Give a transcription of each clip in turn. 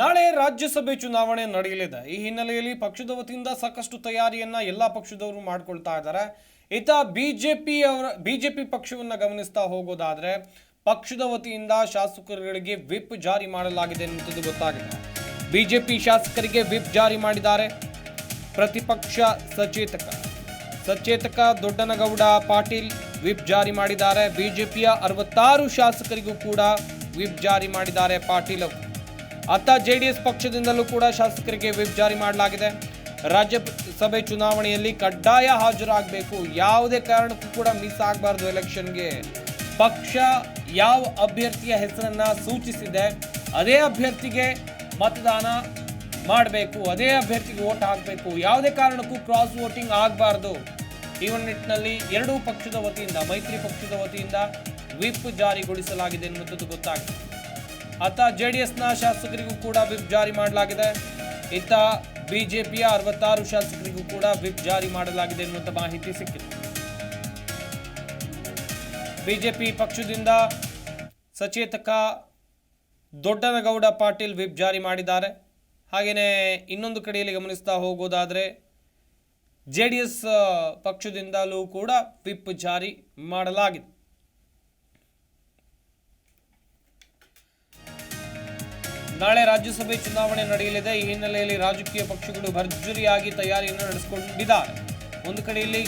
ನಾಳೆ ರಾಜ್ಯಸಭೆ ಚುನಾವಣೆ ನಡೆಯಲಿದೆ. ಈ ಹಿನ್ನೆಲೆಯಲ್ಲಿ ಪಕ್ಷದ ವತಿಯಿಂದ ಸಾಕಷ್ಟು ತಯಾರಿಯನ್ನ ಎಲ್ಲಾ ಪಕ್ಷದವರು ಮಾಡ್ಕೊಳ್ತಾ ಇದ್ದಾರೆ. ಇತ ಬಿಜೆಪಿ ಅವರ, ಬಿಜೆಪಿ ಪಕ್ಷವನ್ನ ಗಮನಿಸ್ತಾ ಹೋಗೋದಾದ್ರೆ ಪಕ್ಷದ ವತಿಯಿಂದ ಶಾಸಕರುಗಳಿಗೆ ವಿಪ್ ಜಾರಿ ಮಾಡಲಾಗಿದೆ ಎನ್ನುವುದು ಗೊತ್ತಾಗಿದೆ. ಬಿಜೆಪಿ ಶಾಸಕರಿಗೆ ವಿಪ್ ಜಾರಿ ಮಾಡಿದ್ದಾರೆ ಪ್ರತಿಪಕ್ಷ ಸಚೇತಕ. ಸಚೇತಕ ದೊಡ್ಡನಗೌಡ ಪಾಟೀಲ್ ವಿಪ್ ಜಾರಿ ಮಾಡಿದ್ದಾರೆ. ಬಿಜೆಪಿಯ ಅರವತ್ತಾರು ಶಾಸಕರಿಗೂ ಕೂಡ ವಿಪ್ ಜಾರಿ ಮಾಡಿದ್ದಾರೆ ಪಾಟೀಲ್ ಅವರು. ಅತ್ತ ಜೆಡಿಎಸ್ ಪಕ್ಷದಿಂದಲೂ ಕೂಡ ಶಾಸಕರಿಗೆ ವಿಪ್ ಜಾರಿ ಮಾಡಲಾಗಿದೆ. ರಾಜ್ಯಸಭೆ ಚುನಾವಣೆಯಲ್ಲಿ ಕಡ್ಡಾಯ ಹಾಜರಾಗಬೇಕು. ಯಾವುದೇ ಕಾರಣಕ್ಕೂ ಕೂಡ ಮಿಸ್ ಆಗಬಾರ್ದು ಎಲೆಕ್ಷನ್ಗೆ. ಪಕ್ಷ ಯಾವ ಅಭ್ಯರ್ಥಿಯ ಹೆಸರನ್ನ ಸೂಚಿಸಿದೆ, ಅದೇ ಅಭ್ಯರ್ಥಿಗೆ ಮತದಾನ ಮಾಡಬೇಕು, ಅದೇ ಅಭ್ಯರ್ಥಿಗೆ ಓಟ್ ಹಾಕಬೇಕು. ಯಾವುದೇ ಕಾರಣಕ್ಕೂ ಕ್ರಾಸ್ ವೋಟಿಂಗ್ ಆಗಬಾರ್ದು. ಈ ನಿಟ್ಟಿನಲ್ಲಿ ಎರಡೂ ಪಕ್ಷದ ವತಿಯಿಂದ, ಮೈತ್ರಿ ಪಕ್ಷದ ವತಿಯಿಂದ ವಿಪ್ ಜಾರಿಗೊಳಿಸಲಾಗಿದೆ ಎನ್ನುವಂಥದ್ದು ಗೊತ್ತಾಗಿದೆ ಅತ್ತ ಜೆಡಿಎಸ್ನ ಶಾಸಕರಿಗೂ ಕೂಡ ವಿಪ್ ಜಾರಿ ಮಾಡಲಾಗಿದೆ. ಇತ್ತ ಬಿಜೆಪಿಯ ಅರವತ್ತಾರು ಶಾಸಕರಿಗೂ ಕೂಡ ವಿಪ್ ಜಾರಿ ಮಾಡಲಾಗಿದೆ ಎನ್ನುವಂಥ ಮಾಹಿತಿ ಸಿಕ್ಕಿದೆ. ಬಿಜೆಪಿ ಪಕ್ಷದಿಂದ ಸಚೇತಕ ದೊಡ್ಡನಗೌಡ ಪಾಟೀಲ್ ವಿಪ್ ಜಾರಿ ಮಾಡಿದ್ದಾರೆ. ಹಾಗೆಯೇ ಇನ್ನೊಂದು ಕಡೆಯಲ್ಲಿ ಗಮನಿಸ್ತಾ ಹೋಗೋದಾದರೆ ಜೆ ಡಿ ಎಸ್ ಪಕ್ಷದಿಂದಲೂ ಕೂಡ ವಿಪ್ ಜಾರಿ ಮಾಡಲಾಗಿದೆ. ನಾಳೆ ರಾಜ್ಯಸಭೆ ಚುನಾವಣೆ ನಡೆಯಲಿದೆ. ಈ ಹಿನ್ನೆಲೆಯಲ್ಲಿ ರಾಜಕೀಯ ಪಕ್ಷಗಳು ಭರ್ಜರಿಯಾಗಿ ತಯಾರಿಯನ್ನು ನಡೆಸಿಕೊಂಡಿದ್ದಾರೆ. ಒಂದು ಕಡೆಯಲ್ಲಿ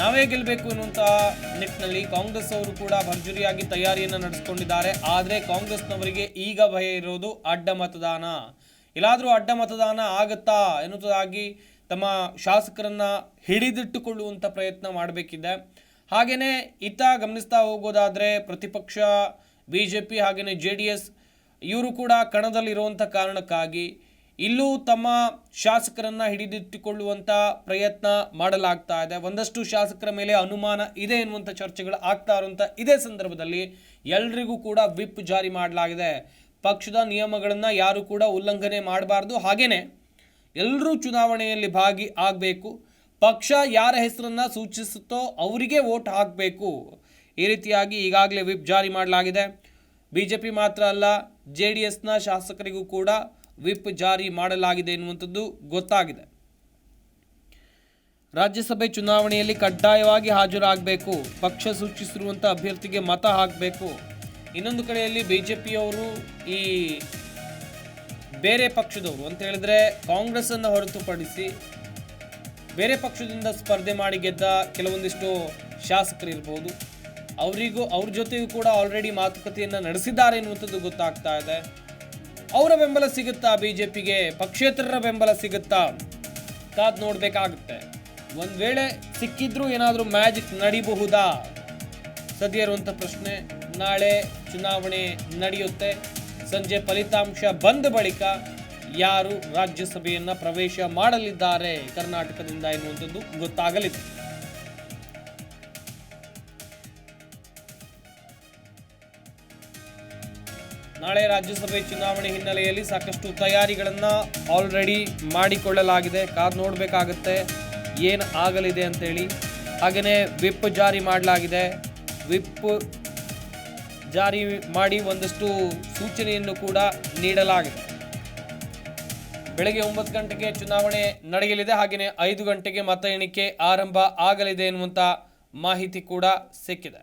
ನಾವೇ ಗೆಲ್ಲಬೇಕು ಎನ್ನುವಂತಹ ನಿಟ್ಟಿನಲ್ಲಿ ಕಾಂಗ್ರೆಸ್ ಅವರು ಕೂಡ ಭರ್ಜರಿಯಾಗಿ ತಯಾರಿಯನ್ನು ನಡೆಸಿಕೊಂಡಿದ್ದಾರೆ. ಆದರೆ ಕಾಂಗ್ರೆಸ್ನವರಿಗೆ ಈಗ ಭಯ ಇರೋದು ಅಡ್ಡ ಮತದಾನ. ಎಲ್ಲಾದರೂ ಅಡ್ಡ ಮತದಾನ ಆಗುತ್ತಾ ಎನ್ನುವುದಾಗಿ ತಮ್ಮ ಶಾಸಕರನ್ನ ಹಿಡಿದಿಟ್ಟುಕೊಳ್ಳುವಂಥ ಪ್ರಯತ್ನ ಮಾಡಬೇಕಿದೆ. ಹಾಗೆಯೇ ಇತ್ತ ಗಮನಿಸ್ತಾ ಹೋಗೋದಾದರೆ ಪ್ರತಿಪಕ್ಷ ಬಿ ಜೆ ಪಿ ಹಾಗೆಯೇ ಜೆ ಡಿ ಎಸ್ ಇವರು ಕೂಡ ಕಣದಲ್ಲಿರುವಂಥ ಕಾರಣಕ್ಕಾಗಿ ಇಲ್ಲೂ ತಮ್ಮ ಶಾಸಕರನ್ನು ಹಿಡಿದಿಟ್ಟುಕೊಳ್ಳುವಂಥ ಪ್ರಯತ್ನ ಮಾಡಲಾಗ್ತಾ ಇದೆ. ಒಂದಷ್ಟು ಶಾಸಕರ ಮೇಲೆ ಅನುಮಾನ ಇದೆ ಎನ್ನುವಂಥ ಚರ್ಚೆಗಳು ಆಗ್ತಾ ಇರುವಂಥ ಇದೇ ಸಂದರ್ಭದಲ್ಲಿ ಎಲ್ರಿಗೂ ಕೂಡ ವಿಪ್ ಜಾರಿ ಮಾಡಲಾಗಿದೆ. ಪಕ್ಷದ ನಿಯಮಗಳನ್ನು ಯಾರು ಕೂಡ ಉಲ್ಲಂಘನೆ ಮಾಡಬಾರ್ದು. ಹಾಗೇ ಎಲ್ಲರೂ ಚುನಾವಣೆಯಲ್ಲಿ ಭಾಗಿ ಆಗಬೇಕು. ಪಕ್ಷ ಯಾರ ಹೆಸರನ್ನು ಸೂಚಿಸುತ್ತೋ ಅವರಿಗೆ ವೋಟ್ ಹಾಕಬೇಕು. ಈ ರೀತಿಯಾಗಿ ಈಗಾಗಲೇ ವಿಪ್ ಜಾರಿ ಮಾಡಲಾಗಿದೆ. ಬಿಜೆಪಿ ಮಾತ್ರ ಅಲ್ಲ ಜೆ ಡಿ ಎಸ್ನ ಶಾಸಕರಿಗೂ ಕೂಡ ವಿಪ್ ಜಾರಿ ಮಾಡಲಾಗಿದೆ ಎನ್ನುವಂಥದ್ದು ಗೊತ್ತಾಗಿದೆ. ರಾಜ್ಯಸಭೆ ಚುನಾವಣೆಯಲ್ಲಿ ಕಡ್ಡಾಯವಾಗಿ ಹಾಜರಾಗಬೇಕು, ಪಕ್ಷ ಸೂಚಿಸಿರುವಂಥ ಅಭ್ಯರ್ಥಿಗೆ ಮತ ಹಾಕಬೇಕು. ಇನ್ನೊಂದು ಕಡೆಯಲ್ಲಿ ಬಿಜೆಪಿಯವರು ಈ ಬೇರೆ ಪಕ್ಷದವರು ಅಂತ ಹೇಳಿದ್ರೆ ಕಾಂಗ್ರೆಸ್ ಅನ್ನು ಹೊರತುಪಡಿಸಿ ಬೇರೆ ಪಕ್ಷದಿಂದ ಸ್ಪರ್ಧೆ ಮಾಡಿ ಗೆದ್ದ ಕೆಲವೊಂದಿಷ್ಟು ಶಾಸಕರು ಇರ್ಬೋದು ಅವರಿಗೂ, ಅವ್ರ ಜೊತೆಗೂ ಕೂಡ ಆಲ್ರೆಡಿ ಮಾತುಕತೆಯನ್ನು ನಡೆಸಿದ್ದಾರೆ ಎನ್ನುವಂಥದ್ದು ಗೊತ್ತಾಗ್ತಾ ಇದೆ. ಅವರ ಬೆಂಬಲ ಸಿಗುತ್ತಾ ಬಿಜೆಪಿಗೆ? ಪಕ್ಷೇತರರ ಬೆಂಬಲ ಸಿಗುತ್ತಾ? ಕಾದ್ ನೋಡ್ಬೇಕಾಗುತ್ತೆ. ಒಂದ್ ವೇಳೆ ಸಿಕ್ಕಿದ್ರೂ ಏನಾದರೂ ಮ್ಯಾಜಿಕ್ ನಡಿಬಹುದಾ? ಸದ್ಯ ಇರುವಂಥ ಪ್ರಶ್ನೆ, ನಾಳೆ ಚುನಾವಣೆ ನಡೆಯುತ್ತೆ. ಸಂಜೆ ಫಲಿತಾಂಶ ಬಂದ ಬಳಿಕ ಯಾರು ರಾಜ್ಯಸಭೆಯನ್ನ ಪ್ರವೇಶ ಮಾಡಲಿದ್ದಾರೆ ಕರ್ನಾಟಕದಿಂದ ಎನ್ನುವಂಥದ್ದು ಗೊತ್ತಾಗಲಿದೆ. ನಾಳೆ ರಾಜ್ಯಸಭೆ ಚುನಾವಣೆ ಹಿನ್ನೆಲೆಯಲ್ಲಿ ಸಾಕಷ್ಟು ತಯಾರಿಗಳನ್ನು ಆಲ್ರೆಡಿ ಮಾಡಿಕೊಳ್ಳಲಾಗಿದೆ. ಕಾದು ನೋಡಬೇಕಾಗತ್ತೆ ಏನು ಆಗಲಿದೆ ಅಂತೇಳಿ. ಹಾಗೆಯೇ ವಿಪ್ ಜಾರಿ ಮಾಡಲಾಗಿದೆ. ವಿಪ್ ಜಾರಿ ಮಾಡಿ ಒಂದಷ್ಟು ಸೂಚನೆಯನ್ನು ಕೂಡ ನೀಡಲಾಗಿದೆ. ಬೆಳಗ್ಗೆ ಒಂಬತ್ತು ಗಂಟೆಗೆ ಚುನಾವಣೆ ನಡೆಯಲಿದೆ. ಹಾಗೆಯೇ ಐದು ಗಂಟೆಗೆ ಮತ ಎಣಿಕೆ ಆರಂಭ ಆಗಲಿದೆ ಎನ್ನುವಂಥ ಮಾಹಿತಿ ಕೂಡ ಸಿಕ್ಕಿದೆ.